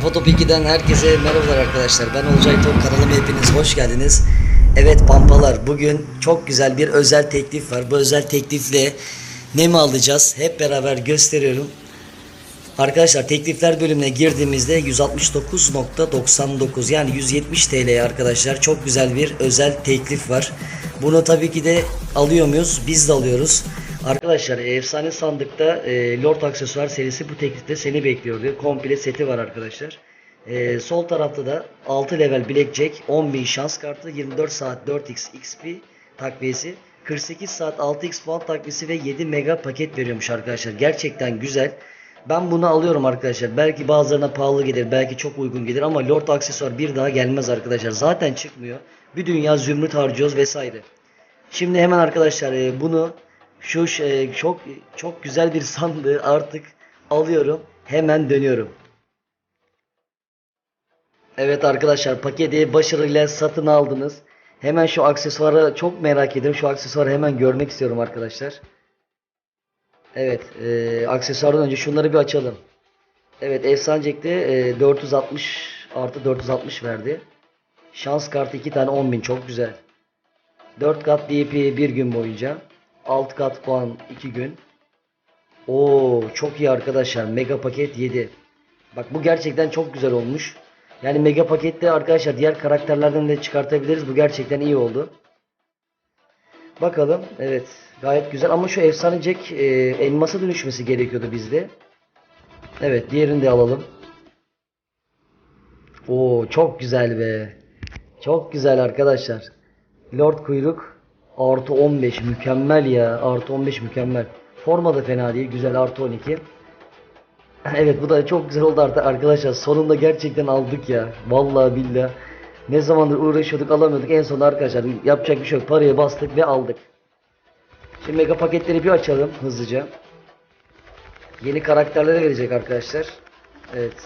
Kafa Top 2'den herkese merhabalar arkadaşlar. Ben Olcay Top kanalıma hepiniz hoş geldiniz. Evet pampalar bugün çok güzel bir özel teklif var. Bu özel teklifle ne mi alacağız? Hep beraber gösteriyorum. Arkadaşlar teklifler bölümüne girdiğimizde 169.99 yani 170 TL'ye arkadaşlar çok güzel bir özel teklif var. Bunu tabii ki de alıyor muyuz? Biz de alıyoruz. Arkadaşlar efsane sandıkta e, Lord Aksesuar serisi bu teklifte seni bekliyor diyor. Komple seti var arkadaşlar. E, sol tarafta da 6 level Blackjack, 10.000 şans kartı, 24 saat 4x XP takviyesi, 48 saat 6x puan takviyesi ve 7 mega paket veriyormuş arkadaşlar. Gerçekten güzel. Ben bunu alıyorum arkadaşlar. Belki bazılarına pahalı gelir, belki çok uygun gelir ama Lord Aksesuar bir daha gelmez arkadaşlar. Zaten çıkmıyor. Bir dünya zümrüt harcıyoruz vesaire. Şimdi hemen arkadaşlar e, bunu şu e, çok çok güzel bir sandığı artık alıyorum. Hemen dönüyorum. Evet arkadaşlar paketi başarıyla satın aldınız. Hemen şu aksesuarı çok merak ediyorum. Şu aksesuarı hemen görmek istiyorum arkadaşlar. Evet e, aksesuardan önce şunları bir açalım. Evet Efsanecek'te e, 460 artı 460 verdi. Şans kartı 2 tane 10.000 çok güzel. 4 kat DP 1 gün boyunca. 6 kat puan 2 gün. Oo çok iyi arkadaşlar. Mega paket 7. Bak bu gerçekten çok güzel olmuş. Yani mega pakette arkadaşlar diğer karakterlerden de çıkartabiliriz. Bu gerçekten iyi oldu. Bakalım. Evet. Gayet güzel ama şu efsane Jack e, elmasa dönüşmesi gerekiyordu bizde. Evet diğerini de alalım. Oo çok güzel be. Çok güzel arkadaşlar. Lord Kuyruk artı 15 mükemmel ya. Artı 15 mükemmel. Forma da fena değil. Güzel artı 12. Evet bu da çok güzel oldu artık arkadaşlar. Sonunda gerçekten aldık ya. Vallahi billahi. Ne zamandır uğraşıyorduk alamıyorduk. En son arkadaşlar yapacak bir şey yok. Parayı bastık ve aldık. Şimdi mega paketleri bir açalım hızlıca. Yeni karakterlere verecek arkadaşlar. Evet.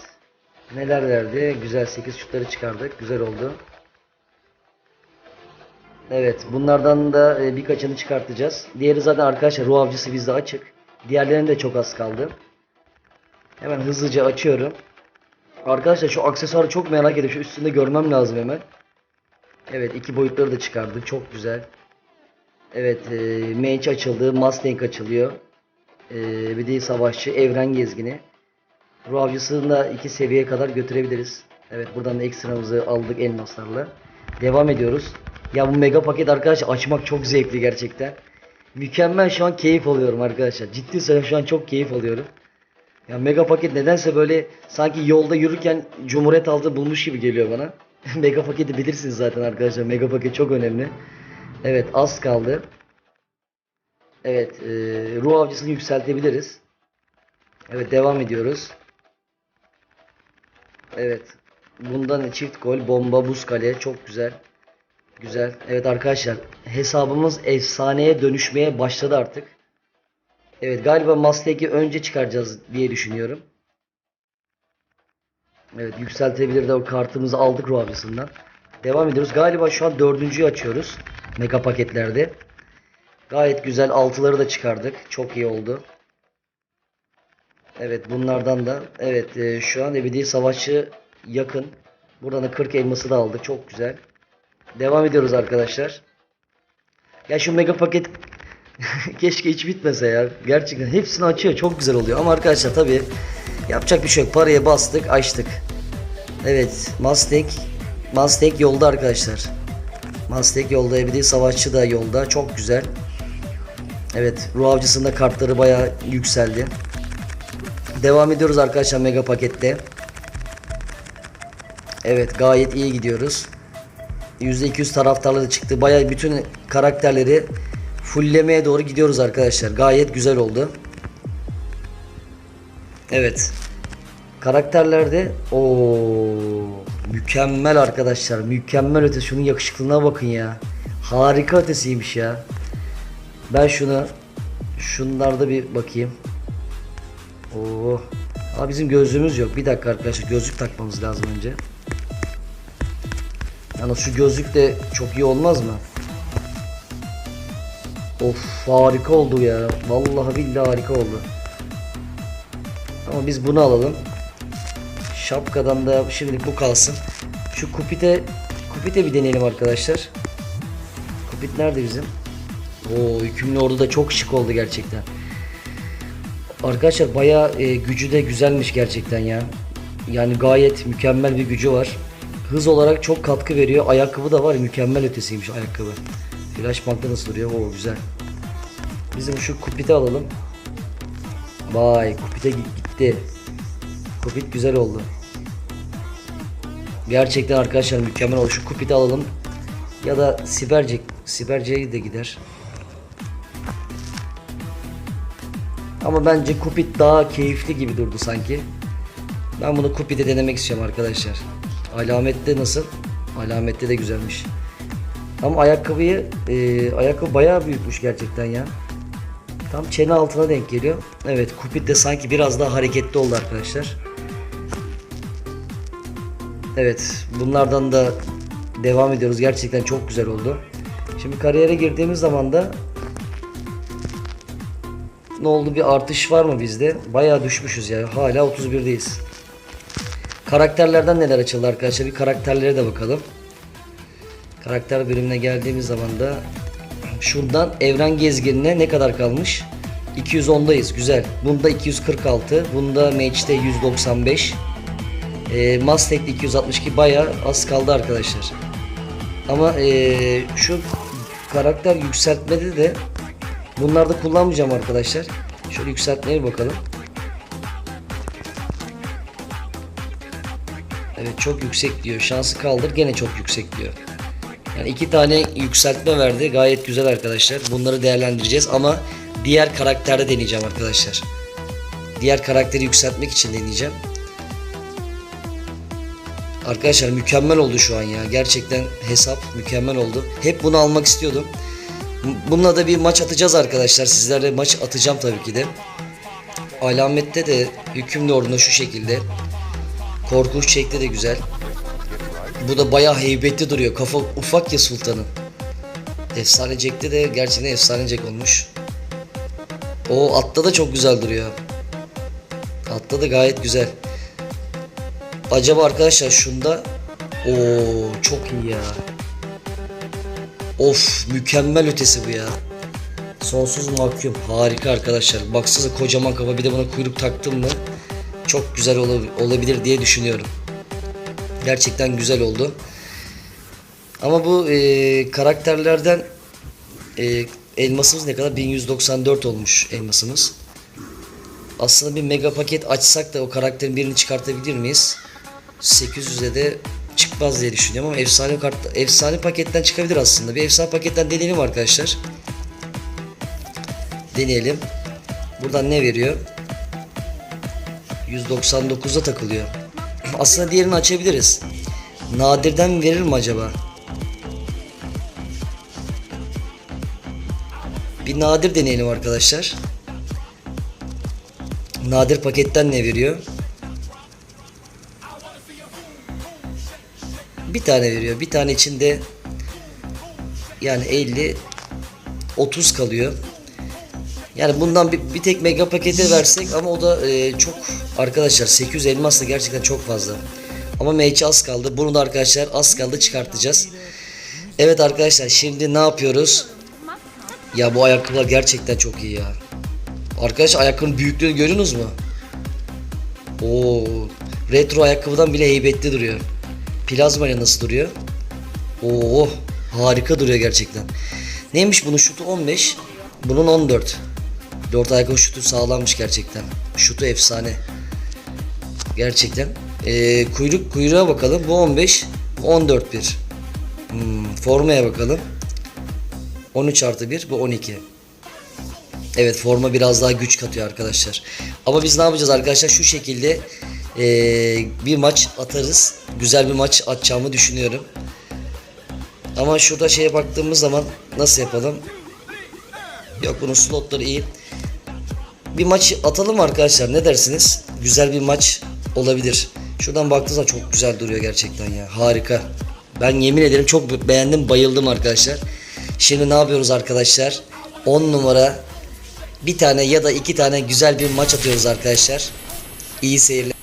Neler verdi? Güzel 8 şutları çıkardık. Güzel oldu. Evet. Bunlardan da e, birkaçını çıkartacağız. Diğeri zaten arkadaşlar ruh avcısı bizde açık. Diğerlerinin de çok az kaldı. Hemen hızlıca açıyorum. Arkadaşlar şu aksesuarı çok merak ediyorum. Şu üstünde görmem lazım hemen. Evet iki boyutları da çıkardık. Çok güzel. Evet e, Mage açıldı. Mustang açılıyor. E, bir de savaşçı. Evren gezgini. Ruh avcısını da iki seviyeye kadar götürebiliriz. Evet buradan da ekstramızı aldık elmaslarla. Devam ediyoruz. Ya bu mega paket arkadaşlar açmak çok zevkli gerçekten. Mükemmel şu an keyif alıyorum arkadaşlar. Ciddi söylüyorum şu an çok keyif alıyorum. Ya mega paket nedense böyle sanki yolda yürürken Cumhuriyet altı bulmuş gibi geliyor bana. mega paketi bilirsiniz zaten arkadaşlar. Mega paket çok önemli. Evet az kaldı. Evet e, ruh avcısını yükseltebiliriz. Evet devam ediyoruz. Evet. Bundan çift gol, bomba, buz kale çok güzel. Güzel. Evet arkadaşlar hesabımız efsaneye dönüşmeye başladı artık. Evet galiba Mustang'i önce çıkaracağız diye düşünüyorum. Evet yükseltebilir de o kartımızı aldık ruh avcısından. Devam ediyoruz. Galiba şu an dördüncüyü açıyoruz. Mega paketlerde. Gayet güzel altıları da çıkardık. Çok iyi oldu. Evet bunlardan da evet e, şu an ebedi savaşçı yakın. Buradan da 40 elması da aldık. Çok güzel. Devam ediyoruz arkadaşlar. Ya şu mega paket keşke hiç bitmese ya. Gerçekten hepsini açıyor. Çok güzel oluyor. Ama arkadaşlar tabi yapacak bir şey yok. Paraya bastık açtık. Evet Mustang Mustang yolda arkadaşlar. Mustang yolda ebedi savaşçı da yolda. Çok güzel. Evet ruh avcısında kartları bayağı yükseldi. Devam ediyoruz arkadaşlar mega pakette. Evet gayet iyi gidiyoruz. %200 taraftarlı da çıktı. Bayağı bütün karakterleri fulllemeye doğru gidiyoruz arkadaşlar. Gayet güzel oldu. Evet. Karakterlerde o mükemmel arkadaşlar. Mükemmel öte. Şunun yakışıklılığına bakın ya. Harika ötesiymiş ya. Ben şuna şunlarda bir bakayım. Oo. Aa bizim gözlüğümüz yok. Bir dakika arkadaşlar gözlük takmamız lazım önce. Yalnız şu gözlük de çok iyi olmaz mı? Of harika oldu ya. Vallahi billahi harika oldu. Ama biz bunu alalım. Şapkadan da şimdilik bu kalsın. Şu kupite kupite bir deneyelim arkadaşlar. Kupit nerede bizim? Oo hükümlü ordu da çok şık oldu gerçekten. Arkadaşlar bayağı e, gücü de güzelmiş gerçekten ya. Yani gayet mükemmel bir gücü var. Hız olarak çok katkı veriyor. Ayakkabı da var mükemmel ötesiymiş ayakkabı. Flash bankta nasıl duruyor? Oo güzel. Bizim şu kupite alalım. Vay kupite git- gitti. Kupit güzel oldu. Gerçekten arkadaşlar mükemmel oldu. Şu kupiti alalım. Ya da Sibercek. Sibercek'e de gider. Ama bence Kupit daha keyifli gibi durdu sanki. Ben bunu Kupit'e denemek istiyorum arkadaşlar. Alamette nasıl? Alamette de güzelmiş. Ama ayakkabıyı, e, ayakkabı bayağı büyükmüş gerçekten ya. Tam çene altına denk geliyor. Evet Kupit de sanki biraz daha hareketli oldu arkadaşlar. Evet bunlardan da devam ediyoruz. Gerçekten çok güzel oldu. Şimdi kariyere girdiğimiz zaman da ne oldu bir artış var mı bizde? Bayağı düşmüşüz ya. Hala 31'deyiz. Karakterlerden neler açıldı arkadaşlar? Bir karakterlere de bakalım. Karakter bölümüne geldiğimiz zaman da şuradan evren gezginine ne kadar kalmış? 210'dayız. Güzel. Bunda 246. Bunda Mage'de 195. E, Mustang'de 262 bayağı az kaldı arkadaşlar. Ama e, şu karakter yükseltmede de bunlarda kullanmayacağım arkadaşlar. Şöyle yükseltmeye bakalım. Evet çok yüksek diyor. Şansı kaldır gene çok yüksek diyor. Yani iki tane yükseltme verdi. Gayet güzel arkadaşlar. Bunları değerlendireceğiz ama diğer karakterde deneyeceğim arkadaşlar. Diğer karakteri yükseltmek için deneyeceğim. Arkadaşlar mükemmel oldu şu an ya. Gerçekten hesap mükemmel oldu. Hep bunu almak istiyordum. Bununla da bir maç atacağız arkadaşlar. Sizlerle maç atacağım tabii ki de. Alamette de hükümlü orduna şu şekilde. Korkunç şekli de güzel. Bu da bayağı heybetli duruyor. Kafa ufak ya sultanın. Efsane Jack'te de gerçekten efsane Jack olmuş. O atta da çok güzel duruyor. Atta da gayet güzel. Acaba arkadaşlar şunda o çok iyi ya. Of mükemmel ötesi bu ya. Sonsuz mahkum. Harika arkadaşlar. Baksanıza kocaman kafa bir de buna kuyruk taktım mı çok güzel ola- olabilir diye düşünüyorum. Gerçekten güzel oldu. Ama bu e, karakterlerden e, elmasımız ne kadar? 1194 olmuş elmasımız. Aslında bir mega paket açsak da o karakterin birini çıkartabilir miyiz? 800'e de çıkmaz diye düşünüyorum ama efsane kart efsane paketten çıkabilir aslında. Bir efsane paketten deneyelim arkadaşlar. Deneyelim. Buradan ne veriyor? 199'a takılıyor. Aslında diğerini açabiliriz. Nadirden verir mi acaba? Bir nadir deneyelim arkadaşlar. Nadir paketten ne veriyor? Bir tane veriyor. Bir tane içinde yani 50 30 kalıyor. Yani bundan bir, bir tek mega pakete versek ama o da e, çok arkadaşlar 800 elmas da gerçekten çok fazla. Ama mage az kaldı. Bunu da arkadaşlar az kaldı çıkartacağız. Evet arkadaşlar şimdi ne yapıyoruz? Ya bu ayakkabılar gerçekten çok iyi ya. Arkadaşlar ayakkabının büyüklüğünü görüyorsunuz mu? Oo, retro ayakkabıdan bile heybetli duruyor. Plazma ile nasıl duruyor? Oo, harika duruyor gerçekten. Neymiş bunun şutu 15, bunun 14. Dört ayakkabı şutu sağlammış gerçekten. Şutu efsane. Gerçekten. Ee, kuyruk kuyruğa bakalım. Bu 15, bu 14 bir. Hmm, formaya bakalım. 13 artı 1, bu 12. Evet forma biraz daha güç katıyor arkadaşlar. Ama biz ne yapacağız arkadaşlar? Şu şekilde ee, bir maç atarız. Güzel bir maç atacağımı düşünüyorum. Ama şurada şeye baktığımız zaman nasıl yapalım? Yok bunun slotları iyi. Bir maç atalım arkadaşlar ne dersiniz? Güzel bir maç olabilir. Şuradan baktığınızda çok güzel duruyor gerçekten ya. Harika. Ben yemin ederim çok beğendim bayıldım arkadaşlar. Şimdi ne yapıyoruz arkadaşlar? 10 numara bir tane ya da iki tane güzel bir maç atıyoruz arkadaşlar. İyi seyirler.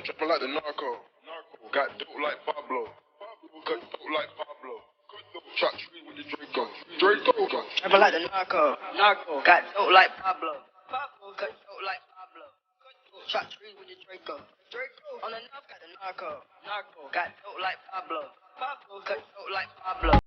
On that like the narco. Narco got dope like Pablo. Pablo cut dope like Pablo. Shot tree with the Draco. Draco. Trapping like the narco. Narco. Got dope like Pablo. Pablo. Cut dope like Pablo. Shot trees with the Draco. Draco. On the north got the narco. Narco. Got dope like Pablo. Pablo. Cut dope like Pablo.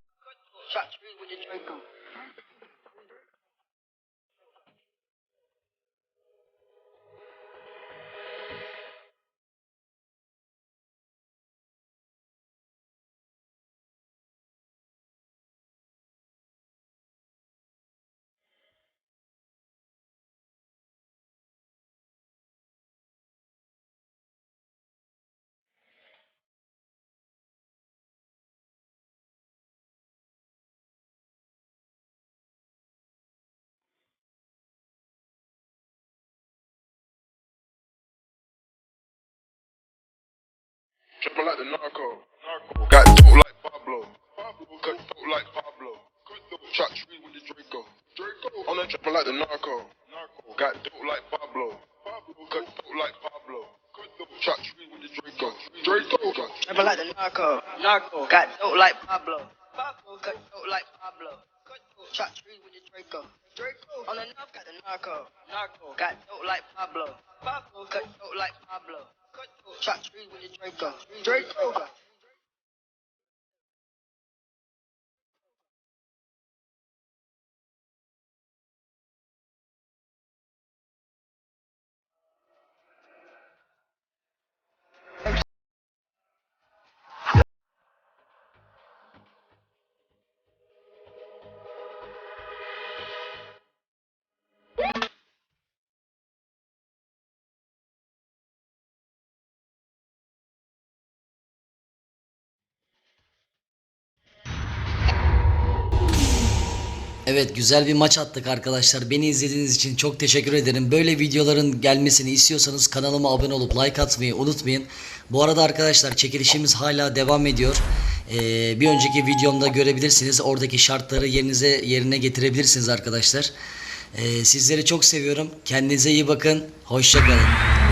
Tripping like the narco. Got dope like Pablo. Cut dope like Pablo. Shot tree with the Draco. Draco. On that tripping like the narco. Narco. Got dope like Pablo. Pablo. Cut dope like Pablo. Shot tree with the Draco. Draco. Trapping like the narco. Narco. Got dope like Pablo. Pablo. Cut dope like Pablo. Shot trees with the Draco. Draco. On the north got the narco. Narco. Got dope like Pablo. Pablo. Cut dope like Pablo. Shot trees with the. Evet güzel bir maç attık arkadaşlar. Beni izlediğiniz için çok teşekkür ederim. Böyle videoların gelmesini istiyorsanız kanalıma abone olup like atmayı unutmayın. Bu arada arkadaşlar çekilişimiz hala devam ediyor. Ee, bir önceki videomda görebilirsiniz. Oradaki şartları yerinize yerine getirebilirsiniz arkadaşlar. Ee, sizleri çok seviyorum. Kendinize iyi bakın. Hoşçakalın.